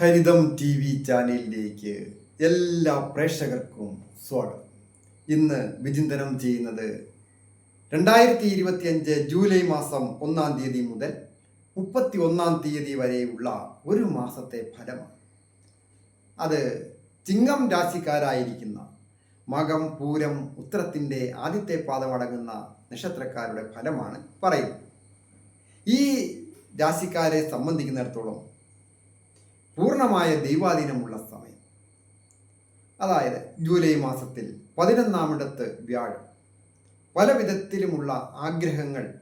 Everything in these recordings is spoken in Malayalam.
ഹരിതം ടി വി ചാനലിലേക്ക് എല്ലാ പ്രേക്ഷകർക്കും സ്വാഗതം. ഇന്ന് വിചിന്തനം ചെയ്യുന്നത് രണ്ടായിരത്തി ഇരുപത്തിയഞ്ച് ജൂലൈ മാസം ഒന്നാം തീയതി മുതൽ മുപ്പത്തി ഒന്നാം തീയതി വരെയുള്ള ഒരു മാസത്തെ ഫലമാണ്. അത് ചിങ്ങം രാശിക്കാരായിരിക്കുന്ന മകം പൂരം ഉത്തരത്തിന്റെ ആദ്യത്തെ പാദമടങ്ങുന്ന നക്ഷത്രക്കാരുടെ ഫലമാണ് പറയുന്നത്. ഈ രാശിക്കാരെ സംബന്ധിക്കുന്നിടത്തോളം പൂർണമായ ദൈവാധീനമുള്ള സമയം. അതായത് ജൂലൈ മാസത്തിൽ പതിനൊന്നാമിടത്ത് വ്യാഴം. പല വിധത്തിലുമുള്ള ആഗ്രഹങ്ങൾ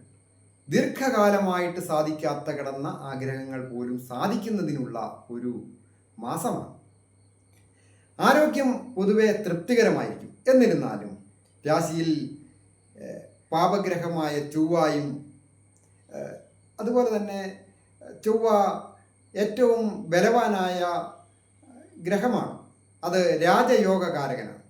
ദീർഘകാലമായിട്ട് സാധിക്കാത്ത കിടന്ന ആഗ്രഹങ്ങൾ പോലും സാധിക്കുന്നതിനുള്ള ഒരു മാസമാണ്. ആരോഗ്യം പൊതുവെ തൃപ്തികരമായിരിക്കും. എന്നിരുന്നാലും രാശിയിൽ പാപഗ്രഹമായ ചൊവ്വായും അതുപോലെ തന്നെ ചൊവ്വ ഏറ്റവും ബലവാനായ ഗ്രഹമാണ്. അത് രാജയോഗകാരകനാണ്.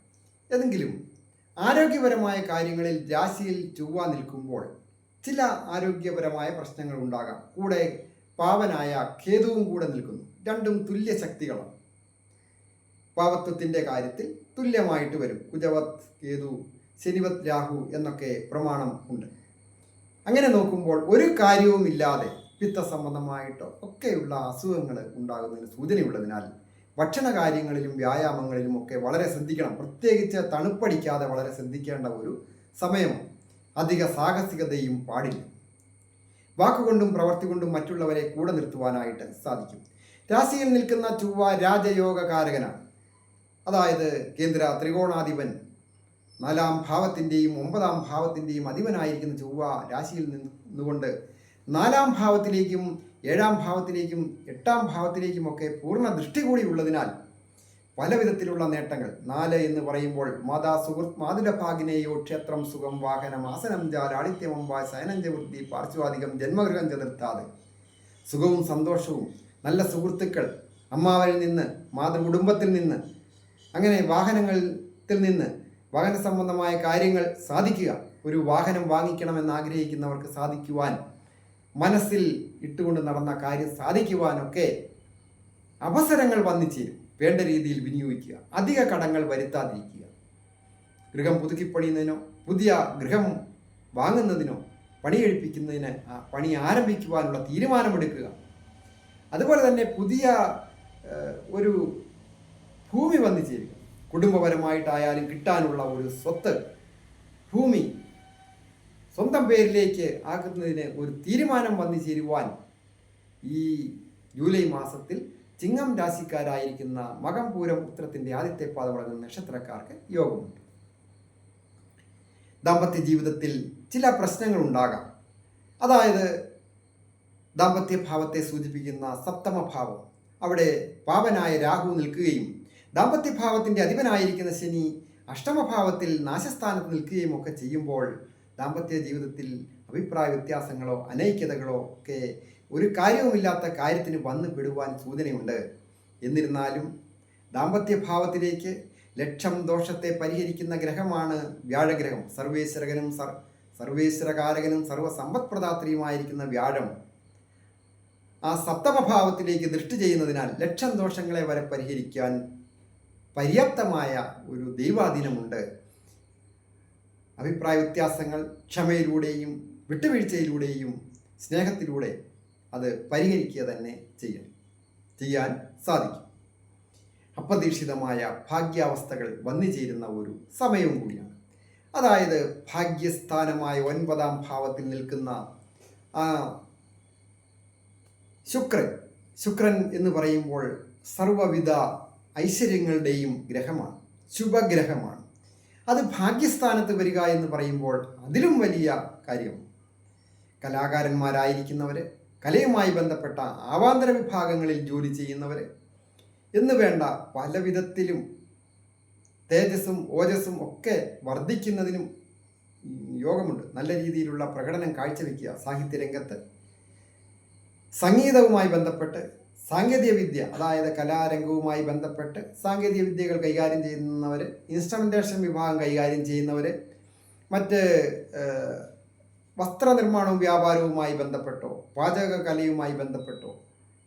എന്നെങ്കിലും ആരോഗ്യപരമായ കാര്യങ്ങളിൽ രാശിയിൽ ചൊവ്വ നിൽക്കുമ്പോൾ ചില ആരോഗ്യപരമായ പ്രശ്നങ്ങൾ ഉണ്ടാകാം. കൂടെ പാവനായ കേതുവും കൂടെ നിൽക്കുന്നു. രണ്ടും തുല്യ ശക്തികളാണ്. പാവത്വത്തിന്റെ കാര്യത്തിൽ തുല്യമായിട്ട് വരും. കുജവത് കേതു ശനിവത് രാഹു എന്നൊക്കെ പ്രമാണം ഉണ്ട്. അങ്ങനെ നോക്കുമ്പോൾ ഒരു കാര്യവും ഇല്ലാതെ പിത്ത സംബന്ധമായിട്ടോ ഒക്കെയുള്ള അസുഖങ്ങൾ ഉണ്ടാകുന്നതിന് സൂചനയുള്ളതിനാൽ ഭക്ഷണ കാര്യങ്ങളിലും വ്യായാമങ്ങളിലും ഒക്കെ വളരെ ശ്രദ്ധിക്കണം. പ്രത്യേകിച്ച് തണുപ്പടിക്കാതെ വളരെ ശ്രദ്ധിക്കേണ്ട ഒരു സമയം അധിക സാഹസികതയും പാടില്ല. വാക്കുകൊണ്ടും പ്രവർത്തി കൊണ്ടും മറ്റുള്ളവരെ കൂടെ നിർത്തുവാനായിട്ട് സാധിക്കും. രാശിയിൽ നിൽക്കുന്ന ചൊവ്വ രാജയോഗകാരകനാണ്. അതായത് കേന്ദ്ര ത്രികോണാധിപൻ. നാലാം ഭാവത്തിന്റെയും ഒമ്പതാം ഭാവത്തിന്റെയും അധിപനായിരിക്കുന്ന ചൊവ്വ രാശിയിൽ നിന്നുകൊണ്ട് നാലാം ഭാവത്തിലേക്കും ഏഴാം ഭാവത്തിലേക്കും എട്ടാം ഭാവത്തിലേക്കുമൊക്കെ പൂർണ ദൃഷ്ടി കൂടി ഉള്ളതിനാൽ പല വിധത്തിലുള്ള നേട്ടങ്ങൾ. നാല് എന്ന് പറയുമ്പോൾ മാതാ സുഹൃത് മാതുരഭാഗിനെയോ ക്ഷേത്രം സുഖം വാഹനം ആസനം ജാലാളിത്യമം ശയനഞ്ച വൃത്തി പാർശ്വാധികം ജന്മഗൃഹം ചതുർത്ഥാത്. സുഖവും സന്തോഷവും നല്ല സുഹൃത്തുക്കൾ അമ്മാവനിൽ നിന്ന് മാതൃ കുടുംബത്തിൽ നിന്ന് അങ്ങനെ വാഹനങ്ങളിൽ നിന്ന് വാഹന സംബന്ധമായ കാര്യങ്ങൾ സാധിക്കുക. ഒരു വാഹനം വാങ്ങിക്കണമെന്ന് ആഗ്രഹിക്കുന്നവർക്ക് സാധിക്കുവാൻ മനസ്സിൽ ഇട്ടുകൊണ്ട് നടന്ന കാര്യം സാധിക്കുവാനൊക്കെ അവസരങ്ങൾ വന്നിച്ചേരും. വേണ്ട രീതിയിൽ വിനിയോഗിക്കുക. അധിക കടങ്ങൾ വരുത്താതിരിക്കുക. ഗൃഹം പുതുക്കിപ്പണിയുന്നതിനോ പുതിയ ഗൃഹം വാങ്ങുന്നതിനോ പണിയെഴുപ്പിക്കുന്നതിന് പണി ആരംഭിക്കുവാനുള്ള തീരുമാനമെടുക്കുക. അതുപോലെ തന്നെ പുതിയ ഒരു ഭൂമി വന്നു ചേരുക കുടുംബപരമായിട്ടായാലും കിട്ടാനുള്ള ഒരു സ്വത്ത് ഭൂമി സ്വന്തം പേരിലേക്ക് ആക്കുന്നതിന് ഒരു തീരുമാനം വന്നു ചേരുവാൻ ഈ ജൂലൈ മാസത്തിൽ ചിങ്ങം രാശിക്കാരായിരിക്കുന്ന മകം പൂരം ആദ്യത്തെ ആദ്യത്തെ പാദമടങ്ങുന്ന നക്ഷത്രക്കാർക്ക് യോഗമുണ്ട്. ദാമ്പത്യ ജീവിതത്തിൽ ചില പ്രശ്നങ്ങൾ ഉണ്ടാകാം. അതായത് ദാമ്പത്യ ഭാവത്തെ സൂചിപ്പിക്കുന്ന സപ്തമഭാവം അവിടെ പാവനായ രാഹു നിൽക്കുകയും ദാമ്പത്യഭാവത്തിന്റെ അധിപനായിരിക്കുന്ന ശനി അഷ്ടമഭാവത്തിൽ നാശസ്ഥാനത്ത് നിൽക്കുകയും ഒക്കെ ചെയ്യുമ്പോൾ ദാമ്പത്യ ജീവിതത്തിൽ അഭിപ്രായ വ്യത്യാസങ്ങളോ അനൈക്യതകളോ ഒക്കെ ഒരു കാര്യവുമില്ലാത്ത കാര്യത്തിന് വന്നു പെടുവാൻ സൂചനയുണ്ട്. എന്നിരുന്നാലും ദാമ്പത്യ ഭാവത്തിലേക്ക് ലക്ഷം ദോഷത്തെ പരിഹരിക്കുന്ന ഗ്രഹമാണ് വ്യാഴഗ്രഹം. സർവേശ്വരകനും സർ സർവേശ്വരകാരകനും സർവസമ്പത്പ്രദാത്രിയുമായിരിക്കുന്ന വ്യാഴം. ആ സപ്തമഭാവത്തിലേക്ക് ദൃഷ്ടി ചെയ്യുന്നതിനാൽ ലക്ഷം ദോഷങ്ങളെ വരെ പരിഹരിക്കാൻ പര്യാപ്തമായ ഒരു ദൈവാധീനമുണ്ട്. അഭിപ്രായ വ്യത്യാസങ്ങൾ ക്ഷമയിലൂടെയും വിട്ടുവീഴ്ചയിലൂടെയും സ്നേഹത്തിലൂടെ അത് പരിഹരിക്കുക തന്നെ ചെയ്യണം ചെയ്യാൻ സാധിക്കും. അപ്രതീക്ഷിതമായ ഭാഗ്യാവസ്ഥകൾ വന്നു ചേരുന്ന ഒരു സമയവും കൂടിയാണ്. അതായത് ഭാഗ്യസ്ഥാനമായ ഒൻപതാം ഭാവത്തിൽ നിൽക്കുന്ന ശുക്രൻ ശുക്രൻ എന്ന് പറയുമ്പോൾ സർവവിധ ഐശ്വര്യങ്ങളുടെയും ഗ്രഹമാണ് ശുഭഗ്രഹമാണ്. അത് ഭാഗ്യസ്ഥാനത്ത് വരിക എന്ന് പറയുമ്പോൾ അതിലും വലിയ കാര്യം. കലാകാരന്മാരായിരിക്കുന്നവർ കലയുമായി ബന്ധപ്പെട്ട ആവാന്തര വിഭാഗങ്ങളിൽ ജോലി ചെയ്യുന്നവർ എന്ന് വേണ്ട പല വിധത്തിലും തേജസ്സും ഓജസ്സും ഒക്കെ വർദ്ധിക്കുന്നതിനും യോഗമുണ്ട്. നല്ല രീതിയിലുള്ള പ്രകടനം കാഴ്ചവെക്കുക സാഹിത്യരംഗത്ത്. സംഗീതവുമായി ബന്ധപ്പെട്ട് സാങ്കേതിക വിദ്യ അതായത് കലാരംഗവുമായി ബന്ധപ്പെട്ട് സാങ്കേതിക വിദ്യകൾ കൈകാര്യം ചെയ്യുന്നവർ ഇൻസ്ട്രുമെന്റേഷൻ വിഭാഗം കൈകാര്യം ചെയ്യുന്നവർ മറ്റ് വസ്ത്രനിർമ്മാണവും വ്യാപാരവുമായി ബന്ധപ്പെട്ടോ പാചകകലയുമായി ബന്ധപ്പെട്ടോ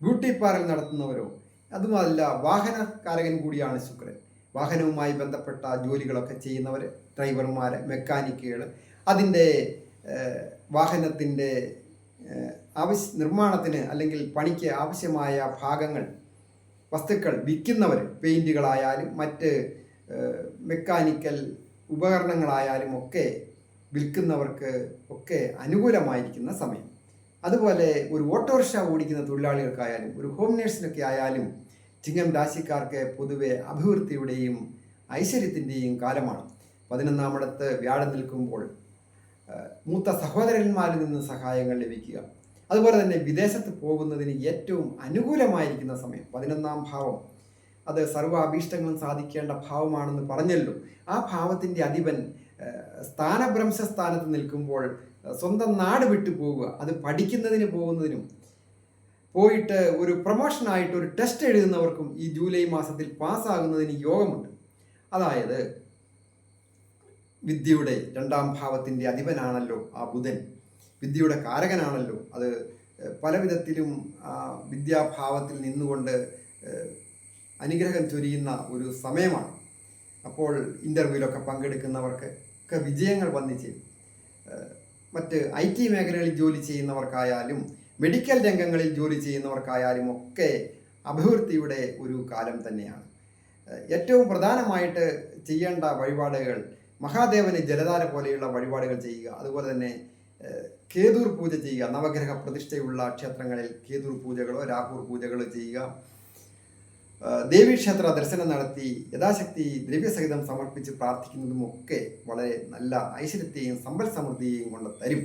ബ്യൂട്ടി പാർലർ നടത്തുന്നവരോ അതുമല്ല വാഹനകാരകൻ കൂടിയാണ് ശുക്രൻ. വാഹനവുമായി ബന്ധപ്പെട്ട ജോലികളൊക്കെ ചെയ്യുന്നവർ ഡ്രൈവർമാർ മെക്കാനിക്കുകൾ അതിന്റെ വാഹനത്തിന്റെ ആവശ്യ നിർമ്മാണത്തിന് അല്ലെങ്കിൽ പണിക്ക് ആവശ്യമായ ഭാഗങ്ങൾ വസ്തുക്കൾ വിൽക്കുന്നവർ പെയിന്റുകളായാലും മറ്റ് മെക്കാനിക്കൽ ഉപകരണങ്ങളായാലും ഒക്കെ വിൽക്കുന്നവർക്ക് ഒക്കെ അനുകൂലമായിരിക്കുന്ന സമയം. അതുപോലെ ഒരു ഓട്ടോറിക്ഷ ഓടിക്കുന്ന തൊഴിലാളികൾക്കായാലും ഒരു ഹോം നേഴ്സിനൊക്കെ ആയാലും ചിങ്ങം രാശിക്കാർക്ക് പൊതുവെ അഭിവൃദ്ധിയുടെയും ഐശ്വര്യത്തിന്റെയും കാലമാണ്. പതിനൊന്നാമിടത്ത് വ്യാഴം നിൽക്കുമ്പോൾ മൂത്ത സഹോദരന്മാരിൽ നിന്ന് സഹായങ്ങൾ ലഭിക്കുക. അതുപോലെ തന്നെ വിദേശത്ത് പോകുന്നതിന് ഏറ്റവും അനുകൂലമായിരിക്കുന്ന സമയം പതിനൊന്നാം ഭാവം. അത് സർവ അഭീഷ്ടങ്ങളും സാധിക്കേണ്ട ഭാവമാണെന്ന് പറഞ്ഞല്ലോ. ആ ഭാവത്തിന്റെ അധിപൻ സ്ഥാനഭ്രംശ സ്ഥാനത്ത് നിൽക്കുമ്പോൾ സ്വന്തം നാട് വിട്ടു പോവുക അത് പഠിക്കുന്നതിന് പോകുന്നതിനും പോയിട്ട് ഒരു പ്രൊമോഷനായിട്ട് ഒരു ടെസ്റ്റ് എഴുതുന്നവർക്കും ഈ ജൂലൈ മാസത്തിൽ പാസ്സാകുന്നതിന് യോഗമുണ്ട്. അതായത് വിദ്യയുടെ രണ്ടാം ഭാവത്തിന്റെ അധിപനാണല്ലോ ആ ബുധൻ. വിദ്യയുടെ കാരകനാണല്ലോ. അത് പല വിധത്തിലും വിദ്യാഭാവത്തിൽ നിന്നുകൊണ്ട് അനുഗ്രഹം ചൊരിയുന്ന ഒരു സമയമാണ്. അപ്പോൾ ഇന്റർവ്യൂവിലൊക്കെ പങ്കെടുക്കുന്നവർക്ക് ഒക്കെ വിജയങ്ങൾ വന്നിച്ച് മറ്റ് ഐ ടി മേഖലകളിൽ ജോലി ചെയ്യുന്നവർക്കായാലും മെഡിക്കൽ രംഗങ്ങളിൽ ജോലി ചെയ്യുന്നവർക്കായാലും ഒക്കെ അഭിവൃദ്ധിയുടെ ഒരു കാലം തന്നെയാണ്. ഏറ്റവും പ്രധാനമായിട്ട് ചെയ്യേണ്ട വഴിപാടുകൾ മഹാദേവന് ജലധാര പോലെയുള്ള വഴിപാടുകൾ ചെയ്യുക. അതുപോലെ തന്നെ കേതൂർ പൂജ ചെയ്യുക. നവഗ്രഹ പ്രതിഷ്ഠയുള്ള ക്ഷേത്രങ്ങളിൽ കേതൂർ പൂജകളോ രാഹുർ പൂജകളോ ചെയ്യുക. ദേവീക്ഷേത്ര ദർശനം നടത്തി യഥാശക്തി ദ്രവ്യസഹിതം സമർപ്പിച്ച് പ്രാർത്ഥിക്കുന്നതുമൊക്കെ വളരെ നല്ല ഐശ്വര്യത്തെയും സമ്പൽ സമൃദ്ധിയെയും കൊണ്ട് തരും.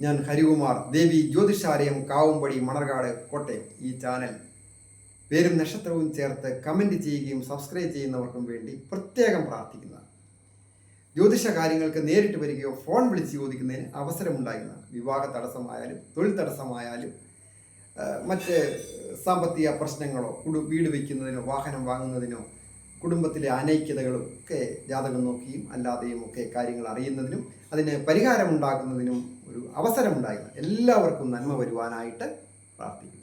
ഞാൻ ഹരികുമാർ ദേവി ജ്യോതിഷാലയം കാവുംപടി മണർകാട് കോട്ടയം ഈ ചാനൽ. പേരും നക്ഷത്രവും ചേർത്ത് കമന്റ് ചെയ്യുകയും സബ്സ്ക്രൈബ് ചെയ്യുന്നവർക്കും വേണ്ടി പ്രത്യേകം പ്രാർത്ഥിക്കുന്നതാണ്. ജ്യോതിഷ കാര്യങ്ങൾക്ക് നേരിട്ട് വരികയോ ഫോൺ വിളിച്ച് ചോദിക്കുന്നതിന് അവസരമുണ്ടായിരുന്നതാണ്. വിവാഹ തടസ്സമായാലും തൊഴിൽ തടസ്സമായാലും മറ്റ് സാമ്പത്തിക പ്രശ്നങ്ങളോ കുടു വീട് വയ്ക്കുന്നതിനോ വാഹനം വാങ്ങുന്നതിനോ കുടുംബത്തിലെ അനൈക്യതകളും ഒക്കെ ജാതകം നോക്കിയും അല്ലാതെയും ഒക്കെ കാര്യങ്ങൾ അറിയുന്നതിനും അതിന് പരിഹാരമുണ്ടാക്കുന്നതിനും ഒരു അവസരമുണ്ടായിരുന്നു. എല്ലാവർക്കും നന്മ വരുവാനായിട്ട് പ്രാർത്ഥിക്കും